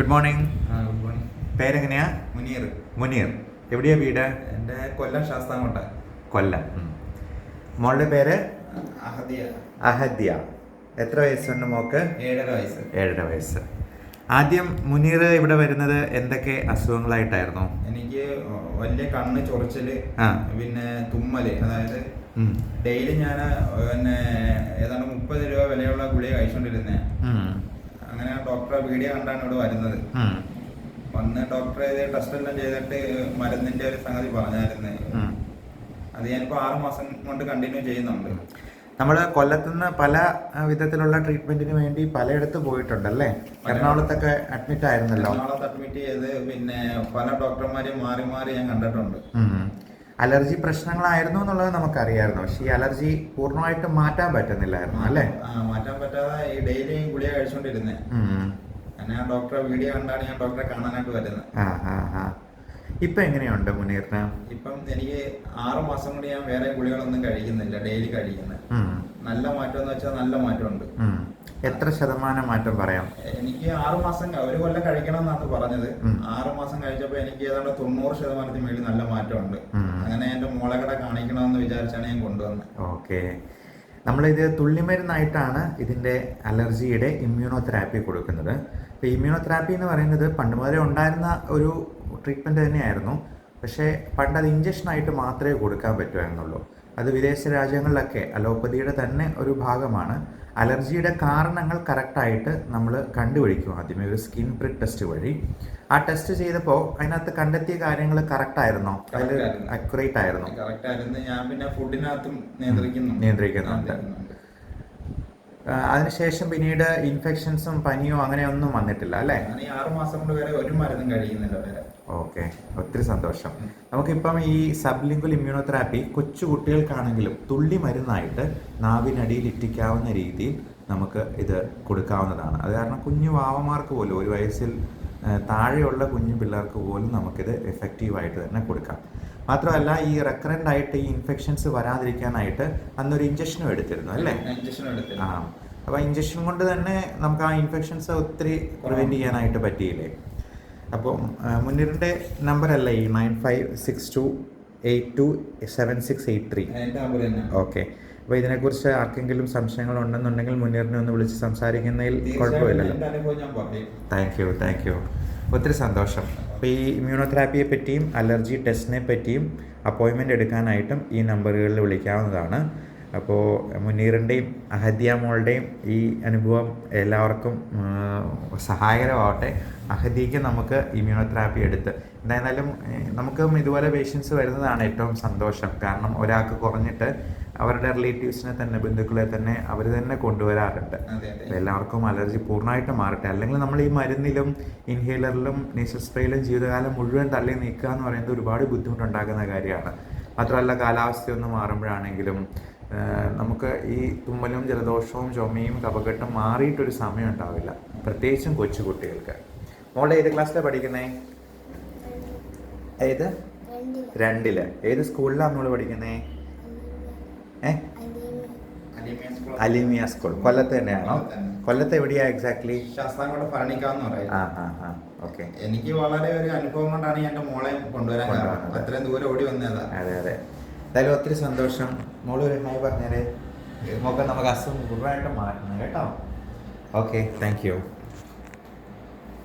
Good morning good morning. പേരെങ്ങനെയാ? Muneer. Muneer. എവിടെയാ വീട്? എന്റെ കൊല്ലം ശാസ്താംകോട്ട. കൊല്ലം. മോളുടെ പേര്? അഹദിയ. അഹദ്യ. എത്ര വയസ്സുണ്ട് മോക്ക് ഏഴര വയസ്സ്. ഏഴര വയസ്സ്. ആദ്യം മുനീർ ഇവിടെ വരുന്നത് എന്തൊക്കെ അസുഖങ്ങളായിട്ടായിരുന്നു? എനിക്ക് വലിയ കണ്ണ് ചൊറിച്ചിൽ പിന്നെ തുമ്മൽ. അതായത് ഡെയിലി ഞാൻ പിന്നെ ഏതാണ്ട് മുപ്പത് രൂപ വിലയുള്ള ഗുളിക കഴിച്ചുകൊണ്ടിരുന്നേ ഉം. അങ്ങനെ ഡോക്ടറെ വീഡിയോ കണ്ടാണ് ഇവിടെ വരുന്നത്. വന്ന് ഡോക്ടറെ ടെസ്റ്റ് എല്ലാം ചെയ്തിട്ട് മരുന്നിന്റെ ഒരു സംഗതി പറഞ്ഞായിരുന്നു. അത് ഞാനിപ്പോ ആറു മാസം കൊണ്ട് കണ്ടിന്യൂ ചെയ്യുന്നുണ്ട്. നമ്മൾ കൊല്ലത്തുനിന്ന് പല വിധത്തിലുള്ള ട്രീറ്റ്മെന്റിന് വേണ്ടി പലയിടത്ത് പോയിട്ടുണ്ടല്ലേ? എറണാകുളത്തൊക്കെ അഡ്മിറ്റ് ആയിരുന്നല്ലോ. എറണാകുളത്ത് അഡ്മിറ്റ് ചെയ്ത് പിന്നെ പല ഡോക്ടർമാരെയും മാറി മാറി ഞാൻ കണ്ടിട്ടുണ്ട്. അലർജി പ്രശ്നങ്ങളായിരുന്നു എന്നുള്ളത് നമുക്കറിയായിരുന്നു. പക്ഷെ ഈ അലർജി പൂർണമായിട്ട് മാറ്റാൻ പറ്റുന്നില്ലായിരുന്നു അല്ലേ? മാറ്റാൻ പറ്റാതെ ഈ ഡെയിലി ഗുളിക കഴിച്ചോണ്ടിരുന്നേ. ഞാൻ ഡോക്ടറെ വീഡിയോ കണ്ടാണ് ഞാൻ ഡോക്ടറെ കാണാനായിട്ട് വരുന്നത്. ഇപ്പൊ എങ്ങനെയുണ്ട് മുനീറിന്? ഇപ്പം എനിക്ക് ആറ് മാസം കൊണ്ട് ഞാൻ വേറെ ഗുളികളൊന്നും കഴിക്കുന്നില്ല ഡെയിലി കഴിക്കുന്നത് നല്ല മാറ്റം എന്ന് വെച്ചാൽ നല്ല മാറ്റമുണ്ട്. എത്ര ശതമാനം മാറ്റം പറയാം? എനിക്ക് ആറു മാസം ഒരു കൊല്ലം കഴിക്കണം എന്നാണ് പറഞ്ഞത് ആറു മാസം കഴിച്ചപ്പോൾ എനിക്ക് ഏതാണ്ട് തൊണ്ണൂറ് ശതമാനത്തിന് മേളിൽ നല്ല മാറ്റമുണ്ട്. അങ്ങനെ എന്റെ മോളെ കട കാണിക്കണമെന്ന് വിചാരിച്ചാണ് ഞാൻ കൊണ്ടുവന്നത്. ഓക്കെ. നമ്മളിത് തുള്ളിമരുന്നായിട്ടാണ് ഇതിന്റെ അലർജിയുടെ ഇമ്മ്യൂണോ തെറാപ്പി കൊടുക്കുന്നത്. അപ്പോൾ ഇമ്മ്യൂണോതെറാപ്പി എന്ന് പറയുന്നത് പണ്ട് മുതലേ ഉണ്ടായിരുന്ന ഒരു ട്രീറ്റ്മെന്റ് തന്നെയായിരുന്നു. പക്ഷേ പണ്ട് അത് ഇഞ്ചക്ഷനായിട്ട് മാത്രമേ കൊടുക്കാൻ പറ്റുമായിരുന്നുള്ളൂ അത് വിദേശ രാജ്യങ്ങളിലൊക്കെ അലോപ്പതിയുടെ തന്നെ ഒരു ഭാഗമാണ്. അലർജിയുടെ കാരണങ്ങൾ കറക്റ്റായിട്ട് നമ്മൾ കണ്ടുപിടിക്കും ആദ്യമേ ഒരു സ്കിൻ പ്രിക് ടെസ്റ്റ് വഴി. ആ ടെസ്റ്റ് ചെയ്തപ്പോൾ അതിനകത്ത് കണ്ടെത്തിയ കാര്യങ്ങൾ അതിൽ Correct ആയിരുന്നു. അക്യുറേറ്റ് ആയിരുന്നു? കറക്റ്റ് ആയിരുന്നു. ഞാൻ പിന്നെ ഫുഡിനകത്തും നിയന്ത്രിക്കുന്നു നിയന്ത്രിക്കുന്നുണ്ട്. അതിനുശേഷം പിന്നീട് ഇൻഫെക്ഷൻസും പനിയോ അങ്ങനെ ഒന്നും വന്നിട്ടില്ല അല്ലേ? ആറുമാസം കൊണ്ട് വരെ ഒരു മരുന്നും കഴിയുന്നില്ല വരെ. ഓക്കെ. ഒത്തിരി സന്തോഷം. നമുക്കിപ്പം ഈ സബ്ലിംഗുൽ ഇമ്മ്യൂണോതെറാപ്പി കൊച്ചു കുട്ടികൾക്കാണെങ്കിലും തുള്ളി മരുന്നായിട്ട് നാവിനടിയിൽ ഇറ്റിക്കാവുന്ന രീതിയിൽ നമുക്ക് ഇത് കൊടുക്കാവുന്നതാണ്. അത് കാരണം കുഞ്ഞു വാവമാർക്ക് പോലും ഒരു വയസ്സിൽ താഴെയുള്ള കുഞ്ഞു പിള്ളേർക്ക് പോലും നമുക്കിത് എഫക്റ്റീവായിട്ട് തന്നെ കൊടുക്കാം. മാത്രമല്ല ഈ റെക്കറന്റ് ആയിട്ട് ഈ ഇൻഫെക്ഷൻസ് വരാതിരിക്കാനായിട്ട് അന്നൊരു ഇഞ്ചക്ഷനും എടുത്തിരുന്നു അല്ലേ? ആ. അപ്പോൾ ഇഞ്ചക്ഷൻ കൊണ്ട് തന്നെ നമുക്ക് ആ ഇൻഫെക്ഷൻസ് ഒത്തിരി പ്രിവെന്റ് ചെയ്യാനായിട്ട് പറ്റിയില്ലേ? അപ്പോൾ മുന്നീറിന്റെ നമ്പർ അല്ല ഈ nine five six two eight two seven six eight three okay അപ്പോൾ ഇതിനെക്കുറിച്ച് ആർക്കെങ്കിലും സംശയങ്ങൾ ഉണ്ടെന്നുണ്ടെങ്കിൽ മുന്നീറിനെ ഒന്ന് വിളിച്ച് സംസാരിക്കുന്നതിൽ കുഴപ്പമില്ലല്ലോ. താങ്ക് യു താങ്ക് യു ഒത്തിരി സന്തോഷം. അപ്പോൾ ഈ ഇമ്മ്യൂണോതെറാപ്പിയെ പറ്റിയും അലർജി ടെസ്റ്റിനെ പറ്റിയും അപ്പോയിൻമെന്റ് എടുക്കാനായിട്ടും ഈ നമ്പറുകളിൽ വിളിക്കാവുന്നതാണ്. അപ്പോൾ മുനീറിന്റെയും അഹദ്യ മോളുടെയും ഈ അനുഭവം എല്ലാവർക്കും സഹായകരമാവട്ടെ. അഹദ്യയ്ക്ക് നമുക്ക് ഇമ്മ്യൂണോതെറാപ്പി എടുത്ത്. എന്തായാലും ഏ, നമുക്കും ഇതുപോലെ പേഷ്യൻസ് വരുന്നതാണ് ഏറ്റവും സന്തോഷം. കാരണം ഒരാൾക്ക് കുറഞ്ഞിട്ട് അവരുടെ റിലേറ്റീവ്സിനെ തന്നെ ബന്ധുക്കളെ തന്നെ അവർ തന്നെ കൊണ്ടുവരാറുണ്ട്. എല്ലാവർക്കും അലർജി പൂർണമായിട്ട് മാറട്ടെ. അല്ലെങ്കിൽ നമ്മൾ ഈ മരുന്നിലും ഇൻഹേലറിലും നേച്ചർ സ്പ്രേയിലും ജീവിതകാലം മുഴുവൻ തള്ളി നീക്കുക എന്ന് പറയുന്നത് ഒരുപാട് ബുദ്ധിമുട്ടുണ്ടാക്കുന്ന കാര്യമാണ്. മാത്രമല്ല കാലാവസ്ഥയൊന്ന് മാറുമ്പോഴാണെങ്കിലും നമുക്ക് ഈ തുമ്മലും ജലദോഷവും ചുമയും കപകെട്ടും മാറിയിട്ടൊരു സമയം ഉണ്ടാവില്ല പ്രത്യേകിച്ചും കൊച്ചുകുട്ടികൾക്ക്. മോളെ ഏത് ക്ലാസ്സിലാണ് പഠിക്കുന്നേ? ഏത്? രണ്ടിൽ. ഏത് സ്കൂളിലാണ് നമ്മൾ പഠിക്കുന്നേ? ഏ? അലീമിയ സ്കൂൾ. കൊല്ലത്ത് തന്നെയാണോ? കൊല്ലത്ത് എവിടെയാ എക്സാക്ട്ലി ശാസ്താംകോട്ട ഭരണിക്കാന്ന് പറയും. ആ ആ ആ. ഓക്കെ എനിക്ക് വളരെ ഒരു അനുഭവം കൊണ്ടാണ് ഞാൻ എന്റെ മോളെ കൊണ്ടുവരാൻ കാരണം. അത്രയും ദൂരം ഓടി വന്നതാ. അതെ അതെ. എന്തായാലും ഒത്തിരി സന്തോഷം. മോൾ ഒരു ഹായ് പറഞ്ഞാൽ നമുക്ക് നമുക്ക് അസുഖം ഗുരുവായിട്ട് മാറ്റണം കേട്ടോ. Okay thank you